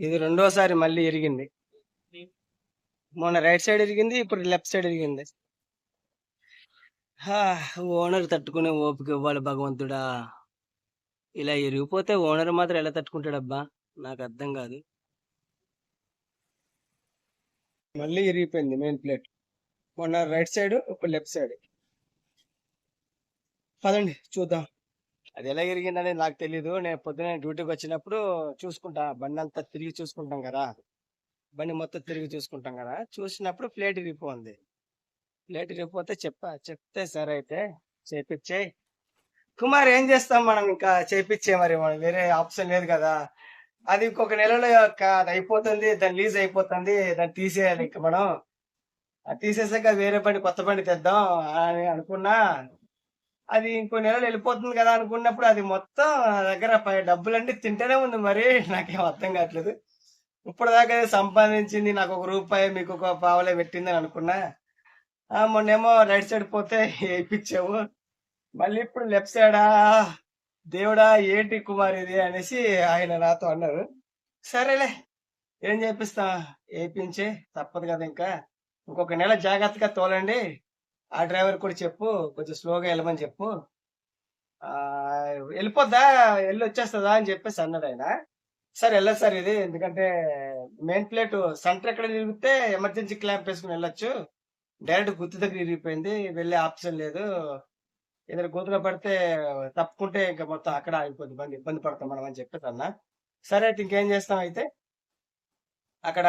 ఇది రెండోసారి మళ్ళీ ఇరిగింది. మొన్న రైట్ సైడ్ ఇరిగింది ఇప్పుడు లెఫ్ట్ సైడ్ ఇరిగింది. హా, ఓనర్ తట్టుకునే ఓపిక ఇవ్వాలి భగవంతుడా. ఇలా ఇరిగిపోతే ఓనర్ మాత్రం ఎలా తట్టుకుంటాడబ్బా? నాకు అర్థం కాదు. మళ్ళీ ఇరిగిపోయింది మెయిన్ ప్లేట్ మొన్న రైట్ సైడ్ ఇప్పుడు లెఫ్ట్ సైడ్. పదండి చూద్దాం. అది ఎలా ఇరిగిందనేది నాకు తెలీదు. నేను పొద్దున డ్యూటీకి వచ్చినప్పుడు చూసుకుంటా. బండి అంతా తిరిగి చూసుకుంటాం కదా. బండి మొత్తం తిరిగి చూసుకుంటాం కదా. చూసినప్పుడు ప్లేట్ ఇరిగిపోయింది ప్లేట్ ఇరిగిపోతే చెప్పా. చెప్తే సరే అయితే చేపిచ్చే కుమార్ ఏం చేస్తాం మనం ఇంకా? చేపిచ్చే మరి మనం వేరే ఆప్షన్ లేదు కదా. అది ఇంకొక నెలలో అది అయిపోతుంది. దాని లీజ్ అయిపోతుంది. దాన్ని తీసేయాలి ఇంకా మనం. అది తీసేసాక వేరే బండి కొత్త బండి తెద్దాం అని అనుకున్నా. అది ఇంకో నెలలు వెళ్ళిపోతుంది కదా అనుకున్నప్పుడు అది మొత్తం నా దగ్గర పై- డబ్బులన్నీ తింటేనే ఉంది మరి. నాకేం అర్థం కావట్లేదు. ఇప్పుడు దాకా సంపాదించింది నాకు ఒక రూపాయి మీకు ఒక పావలే పెట్టింది అని అనుకున్నా. మొన్నేమో రైట్ సైడ్ పోతే వేయించావు. మళ్ళీ ఇప్పుడు లెఫ్ట్ సైడా దేవుడా ఏంటి కుమార్ ఇది అనేసి ఆయన నాతో అన్నారు. సరేలే ఏం చేపిస్తా? వేయించే తప్పదు కదా ఇంకా. ఇంకొక నెల జాగ్రత్తగా తోలండి. ఆ డ్రైవర్ కూడా చెప్పు కొంచెం స్లోగా వెళ్ళమని చెప్పు. వెళ్ళిపోద్దా? వెళ్ళి వచ్చేస్తుందా అని చెప్పేసి అన్నాడు ఆయన. సరే వెళ్ళదు సార్ ఇది. ఎందుకంటే మెయిన్ ప్లేట్ సెంటర్ ఎక్కడ నిలిపితే ఎమర్జెన్సీ క్లాంప్ వేసుకుని వెళ్ళొచ్చు. డైరెక్ట్ గుర్తు దగ్గర ఇరిగిపోయింది వెళ్ళే ఆప్షన్ లేదు. ఏదైనా గోతులో పడితే తప్పుకుంటే ఇంకా మొత్తం అక్కడ అయిపోద్ది ఇబ్బంది ఇబ్బంది పడతాం మనం అని చెప్పేసి అన్న. సరే అయితే ఇంకేం చేస్తాం అయితే? అక్కడ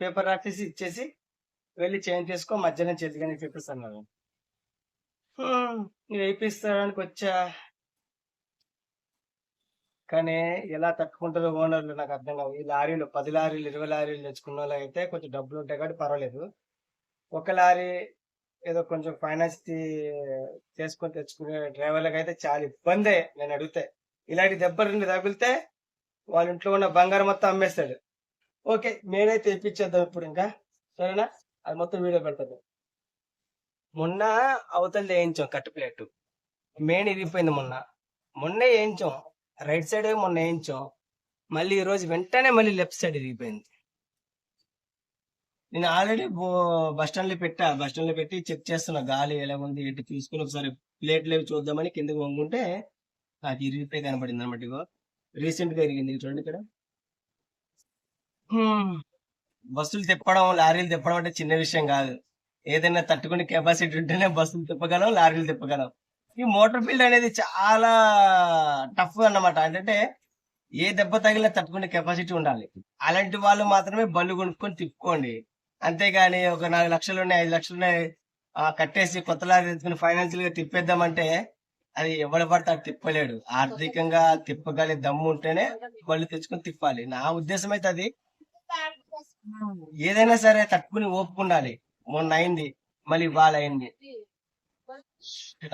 పేపర్ రాసేసి ఇచ్చేసి వెళ్ళి చేంజ్ చేసుకో మధ్యాహ్నం చేతిగానే చెప్పేసి అన్నారు. హ్మ్, ఇది వేయిస్తాడానికి వచ్చా? కానీ ఎలా తట్టుకుంటారో ఓనర్లు నాకు అర్థం కావు. ఈ లారీలు పది లారీలు ఇరవై లారీలు తెచ్చుకున్న వాళ్ళు అయితే కొంచెం డబ్బులు ఉంటాయి కాబట్టి పర్వాలేదు. ఒక లారీ ఏదో కొంచెం ఫైనాన్స్ చేసుకొని తెచ్చుకునే డ్రైవర్లకు అయితే చాలా ఇబ్బందే నేను అడిగితే. ఇలాంటి దెబ్బ రెండు తగిలితే వాళ్ళ ఇంట్లో ఉన్న బంగారం మొత్తం అమ్మేస్తాడు. ఓకే నేనైతే ఇప్పించేద్దాం ఇప్పుడు ఇంకా. సరేనా? అది మొత్తం వీడియో పెడతాను. మొన్న అవతల వేయించాం కట్టు ప్లేట్. మెయిన్ ఇరిగిపోయింది మొన్న. మొన్నే వేయించాం. రైట్ సైడ్ మొన్న వేయించాం. మళ్ళీ ఈ రోజు వెంటనే మళ్ళీ లెఫ్ట్ సైడ్ ఇరిగిపోయింది. నేను ఆల్రెడీ బస్ స్టాండ్లో పెట్టా. బస్ స్టాండ్లో పెట్టి చెక్ చేస్తున్నా. గాలి ఎలా ఉంది ఏంటి తీసుకుని ఒకసారి ప్లేట్ లేవి చూద్దామని కిందకి వంగుంటే అది ఇరిగిపోయి కనబడింది అనమాట ఇగో. రీసెంట్గా ఇరిగింది చూడండి ఇక్కడ. బస్సులు తిప్పడం లారీలు తిప్పడం అంటే చిన్న విషయం కాదు. ఏదైనా తట్టుకునే కెపాసిటీ ఉంటేనే బస్సులు తిప్పగలం లారీలు తిప్పగలం. ఈ మోటార్ ఫీల్డ్ అనేది చాలా టఫ్ అన్నమాట. అంటే ఏ దెబ్బ తగిలినా తట్టుకునే కెపాసిటీ ఉండాలి. అలాంటి వాళ్ళు మాత్రమే బండ్లు కొనుక్కొని తిప్పుకోండి. అంతేగాని ఒక నాలుగు లక్షలు ఉన్నాయి ఐదు లక్షలు ఉన్నాయి కట్టేసి కొత్త లారీ తెచ్చుకుని ఫైనాన్షియల్గా తిప్పేద్దామంటే అది ఎవడు పడితే అది తిప్పలేడు. ఆర్థికంగా తిప్పగలి దమ్ము ఉంటేనే బళ్ళు తెచ్చుకొని తిప్పాలి. నా ఉద్దేశం అయితే అది ఏదైనా సరే తట్టుకుని ఓపుకుండాలి మొన్న అయింది మళ్ళీ ఇవాళ అయింది.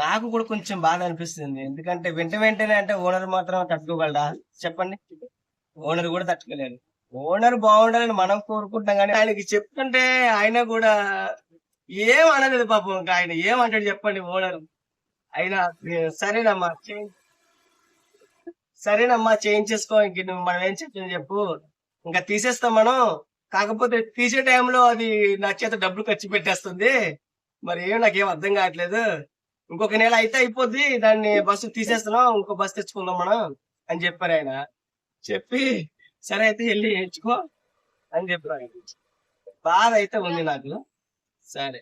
నాకు కూడా కొంచెం బాధ అనిపిస్తుంది. ఎందుకంటే వెంట వెంటనే అంటే ఓనర్ మాత్రం తట్టుకోగలరా చెప్పండి. ఓనర్ కూడా తట్టుకోలేరు ఓనర్ బాగుండాలని మనం కోరుకుంటాం కానీ ఆయనకి చెప్తుంటే ఆయన కూడా ఏం అనలేదు పాపం. ఇంకా ఆయన ఏమంటాడు చెప్పండి ఓనర్. అయినా సరేనమ్మా చేంజ్ సరేనమ్మా చేంజ్ చేసుకో ఇంక నువ్వు మనం ఏం చెప్తుంది చెప్పు. ఇంకా తీసేస్తాం మనం. కాకపోతే తీసే టైంలో అది నా చేత డబ్బులు ఖర్చు పెట్టేస్తుంది. మరి ఏం నాకేం అర్థం కావట్లేదు. ఇంకొక నెల అయితే అయిపోద్ది. దాన్ని బస్సు తీసేస్తున్నాం. ఇంకో బస్సు తెచ్చుకుందాం మనం అని చెప్పారు ఆయన. చెప్పి సరే అయితే వెళ్ళి నేర్చుకో అని చెప్పారు ఆయన. బాధ అయితే ఉంది నాకు. సరే.